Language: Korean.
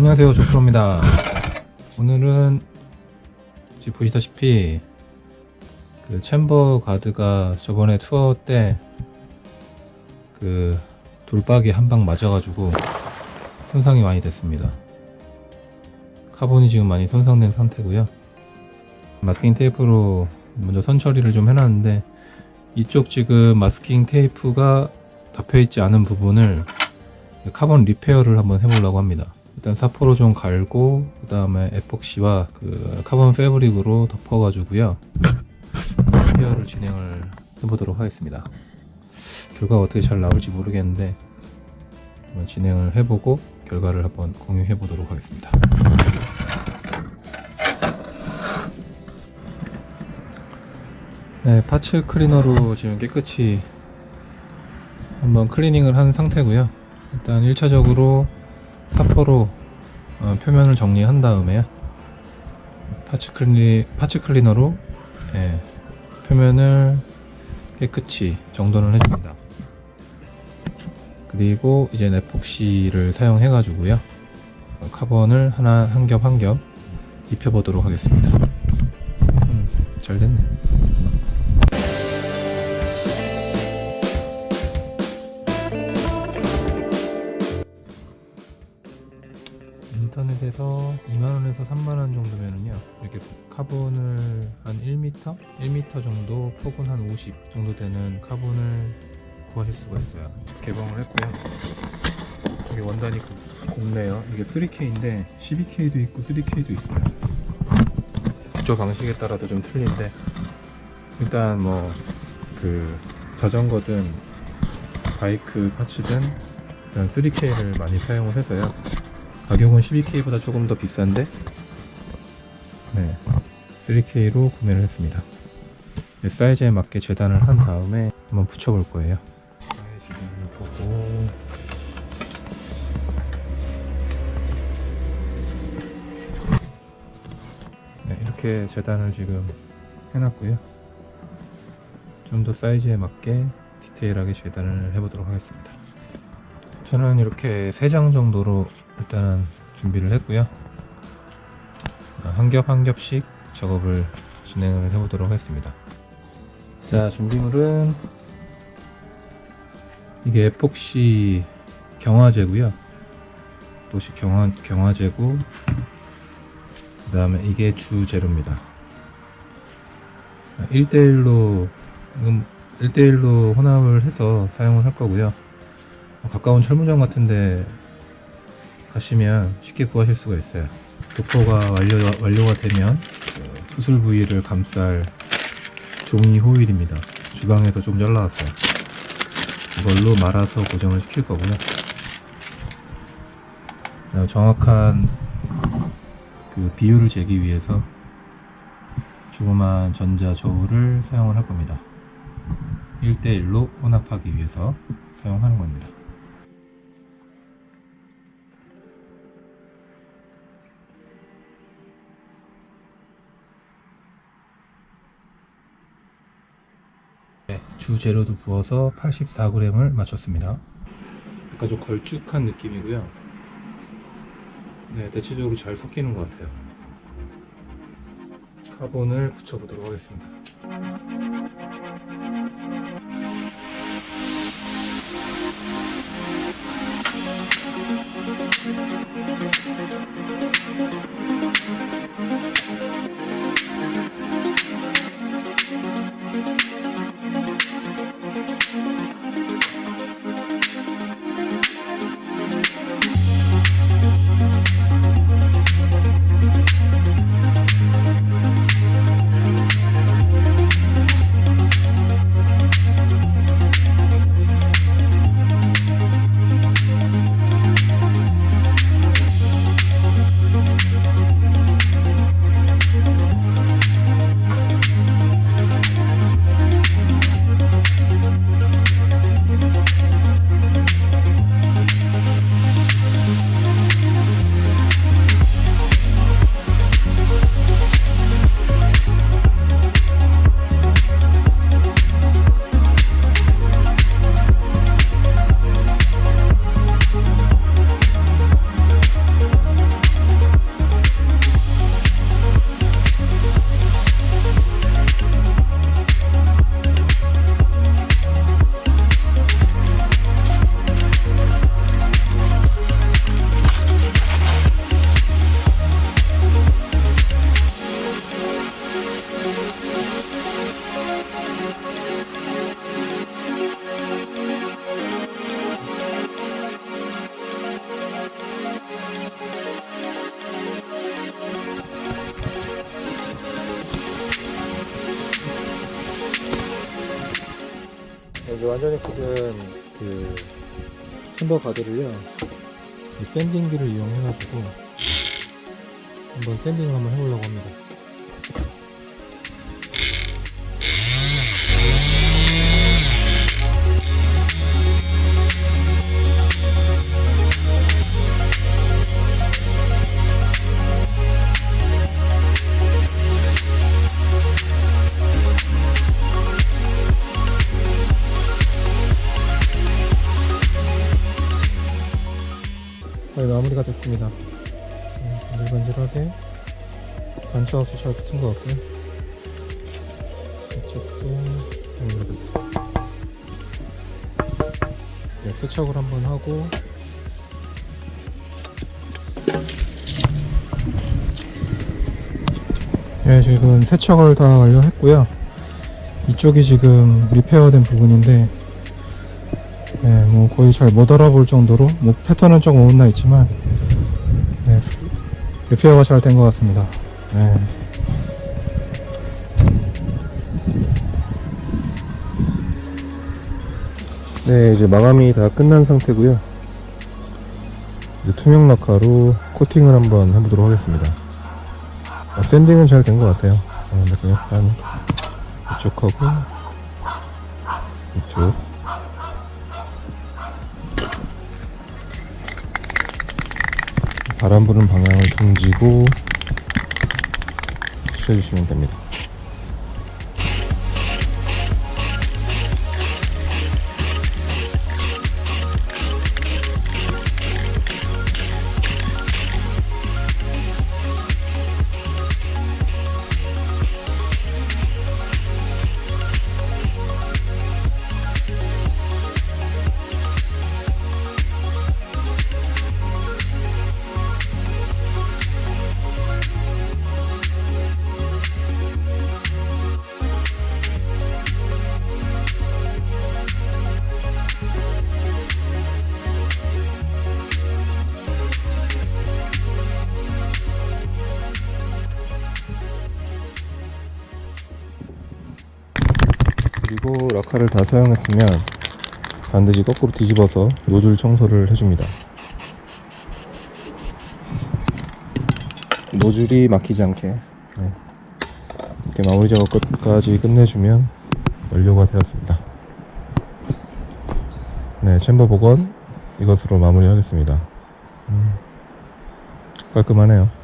안녕하세요. 조프로입니다. 오늘은 지금 보시다시피 그 챔버 가드가 저번에 투어 때 그 돌박이 한 방 맞아가지고 손상이 많이 됐습니다. 카본이 지금 많이 손상된 상태고요. 마스킹 테이프로 먼저 선 처리를 좀 해놨는데 이쪽 지금 마스킹 테이프가 덮여있지 않은 부분을 카본 리페어를 한번 해보려고 합니다. 일단 사포로 좀 갈고 그 다음에 에폭시와 그 카본 패브릭으로 덮어가지고요 리페어를 진행을 해보도록 하겠습니다. 결과가 어떻게 잘 나올지 모르겠는데 한번 진행을 해보고 결과를 한번 공유해 보도록 하겠습니다. 네, 파츠 클리너로 지금 깨끗이 한번 클리닝을 한 상태고요. 일단 1차적으로 사포로 어, 표면을 정리한 다음에 파츠 클리 파츠 클리너로 예, 표면을 깨끗이 정돈을 해줍니다. 그리고 이제 에폭시를 사용해 가지고요 카본을 하나 한 겹 한 겹 입혀보도록 하겠습니다. 음, 잘 됐네. 인터넷에서 2만원에서 3만원 정도면은요 이렇게 카본을 한 1m? 1m 정도 폭은 한 50 정도 되는 카본을 구하실 수가 있어요. 개봉을 했고요. 이게 원단이 고- 곱네요. 이게 3K인데 12K도 있고 3K도 있어요. 구조 방식에 따라서 좀 틀린데 일단 뭐 그 자전거든 바이크 파츠든 이런 3K를 많이 사용을 해서요 가격은 12K보다 조금 더 비싼데? 네 3K로 구매를 했습니다. 이 사이즈에 맞게 재단을 한 다음에 한번 붙여볼 거예요. 사이즈를 보고 네, 이렇게 재단을 지금 해놨고요. 좀 더 사이즈에 맞게 디테일하게 재단을 해보도록 하겠습니다. 저는 이렇게 3장 정도로 일단은 준비를 했고요. 한 겹 한 겹씩 작업을 진행을 해보도록 하겠습니다. 자 준비물은 이게 에폭시 경화제고요. 에폭시 경화, 경화제고 그 다음에 이게 주 재료입니다. 1대1로 음, 1대1로 혼합을 해서 사용을 할 거고요. 가까운 철무점 같은데 가시면 쉽게 구하실 수가 있어요. 도포가 완료, 완료가 되면 그 수술 부위를 감쌀 종이 호일입니다. 주방에서 좀 잘라왔어요. 이걸로 말아서 고정을 시킬 거고요. 그다음 정확한 그 비율을 재기 위해서 조그만 전자 저울을 사용을 할 겁니다. 1대1로 혼합하기 위해서 사용하는 겁니다. 주 재료도 부어서 84g을 맞췄습니다. 약간 좀 걸쭉한 느낌이고요. 네, 대체적으로 잘 섞이는 것 같아요. 카본을 붙여보도록 하겠습니다. 완전히 굳은 그 챔버 가드를요. 이 샌딩기를 이용해가지고 한번 샌딩을 한번 해보려고 합니다 거의 마무리가 됐습니다. 네, 반질반질하게 반차 없이 잘 붙은 것 같고요. 이쪽도 마무리가 네, 세척을 한번 하고. 네, 지금 세척을 다 완료했고요. 이쪽이 지금 리페어된 부분인데, 네, 뭐 거의 잘 못 알아볼 정도로, 뭐 패턴은 조금 못나 있지만, 네, 리페어가 잘 된 것 같습니다. 네. 네, 이제 마감이 다 끝난 상태고요. 이제 투명 라카로 코팅을 한번 해보도록 하겠습니다. 아, 샌딩은 잘 된 것 같아요. 그 약간 이쪽하고 이쪽 바람 부는 방향을 등지고 칠해주시면 됩니다. 그리고 라카를 다 사용했으면 반드시 거꾸로 뒤집어서 노즐 청소를 해줍니다. 노즐이 막히지 않게 네. 이렇게 마무리 작업 끝까지 끝내주면 완료가 되었습니다. 네, 챔버 복원 이것으로 마무리하겠습니다. 음, 깔끔하네요.